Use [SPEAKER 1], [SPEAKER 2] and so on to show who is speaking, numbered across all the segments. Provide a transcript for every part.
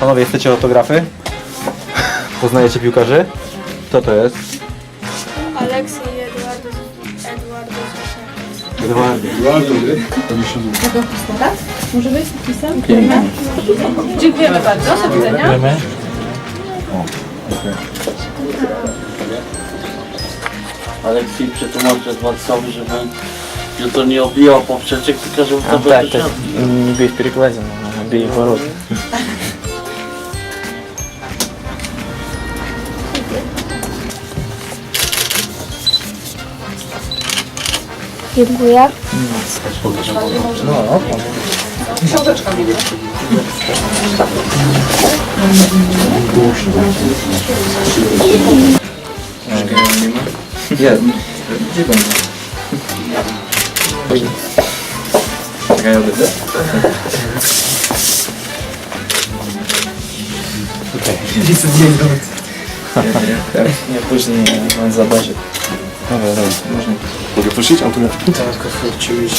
[SPEAKER 1] Panowie, jesteście autografy? Poznajecie piłkarzy? Kto to jest?
[SPEAKER 2] Aleksej i Eduardo Eduardo Zosiak.
[SPEAKER 1] Eduardo.
[SPEAKER 3] Może być napisem? Dziękujemy bardzo, do widzenia.
[SPEAKER 4] Aleksiej przetłumaczę Władysławowi, żeby jutro nie obijał poprzeczek, tylko żeby to
[SPEAKER 5] А,
[SPEAKER 4] był
[SPEAKER 5] так, так, не бей в перекладину, а бей в ворот.
[SPEAKER 2] Dziękuję.
[SPEAKER 1] No, Jest. Gdzie będzie? Czekaj, odejdę.
[SPEAKER 5] Nie, później on zobaczy.
[SPEAKER 1] Dobra, dobra. Można.
[SPEAKER 6] Mogę prosić autograf?
[SPEAKER 5] Tylko chciałeś...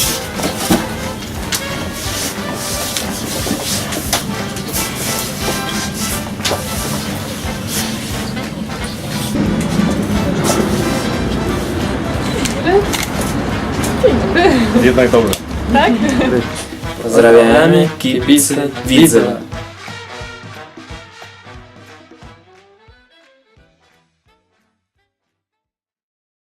[SPEAKER 6] Jednak dobrze.
[SPEAKER 5] Pozdrawiamy kibice Widzewa.